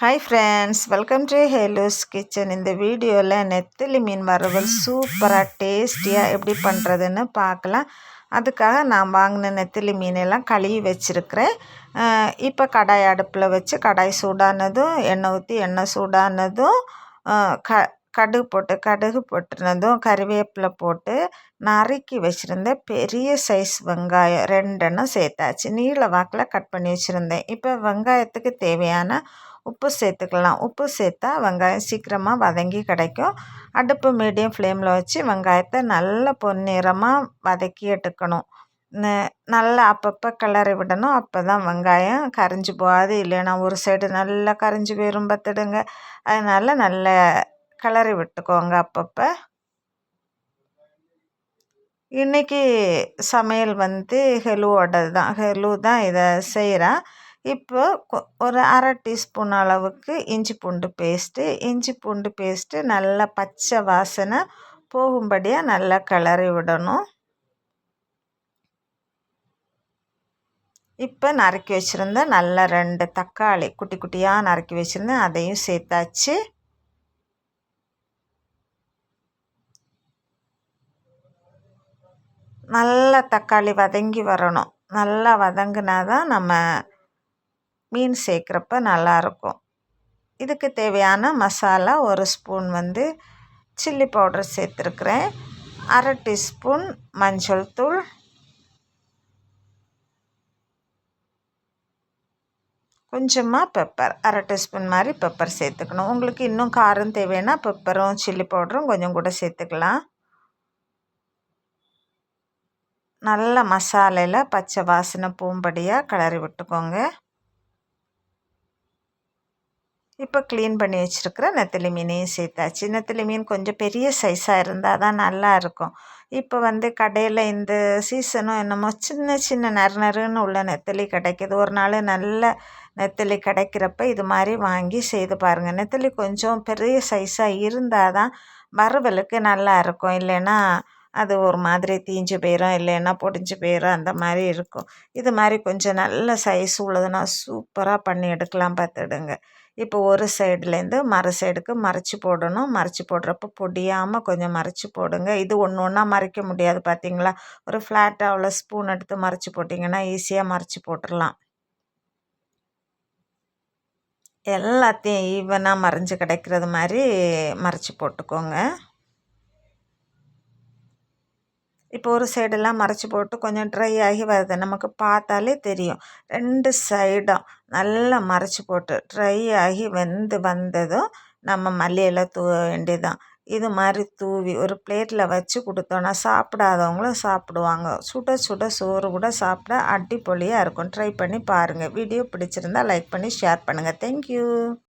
Hi friends welcome to Helu's kitchen இந்த வீடியோவில் நெத்திலி மீன் வறுவல் சூப்பராக டேஸ்டியாக எப்படி பண்ணுறதுன்னு பார்க்கலாம். அதுக்காக நான் வாங்கின நெத்திலி மீனெல்லாம் கழுவி வச்சுருக்கிறேன். இப்போ கடாய் அடுப்பில் வச்சு கடாய் சூடானதும் எண்ணெய் ஊற்றி எண்ணெய் சூடானதும் க கடுகு போட்டு கடுகு போட்டுனதும் கறிவேப்பிலை போட்டு நறுக்கி வச்சுருந்தேன் பெரிய சைஸ் வெங்காயம் ரெண்டெண்ணம் சேர்த்தாச்சு. நீள வாக்கில் கட் பண்ணி வச்சுருந்தேன். இப்போ வெங்காயத்துக்கு தேவையான உப்பு சேர்த்துக்கலாம். உப்பு சேர்த்தா வெங்காயம் சீக்கிரமாக வதங்கி கிடைக்கும். அடுப்பு மீடியம் ஃப்ளேமில் வச்சு வெங்காயத்தை நல்லா பொன்னிறமாக வதக்கி எடுக்கணும். நல்லா அப்பப்போ கிளறி விடணும். அப்போ தான் வெங்காயம் கரைஞ்சி போகாது. இல்லைன்னா ஒரு சைடு நல்லா கரைஞ்சி போயிரும் பார்த்துடுங்க. அதனால் நல்ல கிளறி விட்டுக்கோங்க அப்பப்போ. இன்றைக்கி சமையல் வந்து ஹெலுவோட தான் ஹெலு தான் இதை செய்கிறேன் இப்போ ஒரு அரை டீஸ்பூன் அளவுக்கு இஞ்சி பூண்டு பேஸ்ட்டு. இஞ்சி பூண்டு பேஸ்ட்டு நல்லா பச்சை வாசனை போகும்படியாக நல்லா கிளறி விடணும். இப்போ நறுக்கி வச்சுருந்தேன் நல்ல ரெண்டு தக்காளி குட்டி குட்டியாக நறுக்கி வச்சுருந்தேன் அதையும் சேர்த்தாச்சு. நல்லா தக்காளி வதங்கி வரணும். நல்லா வதங்கினா தான் நம்ம மீன் சேர்க்குறப்ப நல்லாயிருக்கும் இதுக்கு தேவையான மசாலா ஒரு ஸ்பூன் வந்து சில்லி பவுடர் சேர்த்துருக்குறேன். அரை டீஸ்பூன் மஞ்சள் தூள். கொஞ்சமாக பெப்பர். அரை டீஸ்பூன் மாதிரி பெப்பர் சேர்த்துக்கணும். உங்களுக்கு இன்னும் காரம் தேவைன்னா பெப்பரும் சில்லி பவுடரும் கொஞ்சம் கூட சேர்த்துக்கலாம். நல்ல மசாலையில் பச்சை வாசனை பூம்படியாக கிளறி விட்டுக்கோங்க. இப்போ க்ளீன் பண்ணி வச்சுருக்கிற நெத்திலி மீனையும் சேர்த்தாச்சு. நெத்திலி மீன் கொஞ்சம் பெரிய சைஸாக இருந்தால் தான் நல்லா இருக்கும். இப்போ வந்து கடையில் இந்த சீசனும் என்னமோ சின்ன சின்ன நறு நறுன்னு உள்ள நெத்திலி கிடைக்கிது. ஒரு நாள் நல்ல நெத்திலி கிடைக்கிறப்ப இது மாதிரி வாங்கி செய்து பாருங்கள் நெத்திலி கொஞ்சம் பெரிய சைஸாக இருந்தால் தான் வறுவலுக்கு நல்லா இருக்கும். இல்லைன்னா அது ஒரு மாதிரி தீஞ்சு போயிடும் இல்லைன்னா பொடிஞ்சு போயிடும் அந்த மாதிரி இருக்கும். இது மாதிரி கொஞ்சம் நல்ல சைஸ் உள்ளதுன்னா சூப்பராக பண்ணி எடுக்கலாம். பார்த்துடுங்க. இப்போ ஒரு சைட்லேருந்து மறு சைடுக்கு மறைச்சி போடணும். மறைச்சி போடுறப்ப பொடியாமல் கொஞ்சம் மறைச்சி போடுங்க. இது ஒன்று ஒன்றா மறைக்க முடியாது பார்த்தீங்களா ஒரு ஃப்ளாட்டாக உள்ள ஸ்பூன் எடுத்து மறைச்சி போட்டிங்கன்னா ஈஸியாக மறைச்சி போட்டுடலாம். எல்லாத்தையும் ஈவனாக மறைஞ்சு கிடைக்கிறது மாதிரி மறைச்சி போட்டுக்கோங்க. இப்போ ஒரு சைடெல்லாம் மறைச்சி போட்டு கொஞ்சம் ட்ரை ஆகி வருது நமக்கு பார்த்தாலே தெரியும். ரெண்டு சைடும் நல்லா மறைச்சி போட்டு ட்ரை ஆகி வெந்து வந்ததும் நம்ம மல்லியெல்லாம் தூவ வேண்டியதுதான். இது மாதிரி தூவி ஒரு பிளேட்டில் வச்சு கொடுத்தோன்னா சாப்பிடாதவங்களும் சாப்பிடுவாங்க. சுட சுட சோறு கூட சாப்பிட அடிப்பொலியாக இருக்கும். ட்ரை பண்ணி பாருங்கள் வீடியோ பிடிச்சிருந்தால் லைக் பண்ணி ஷேர் பண்ணுங்கள் தேங்க்யூ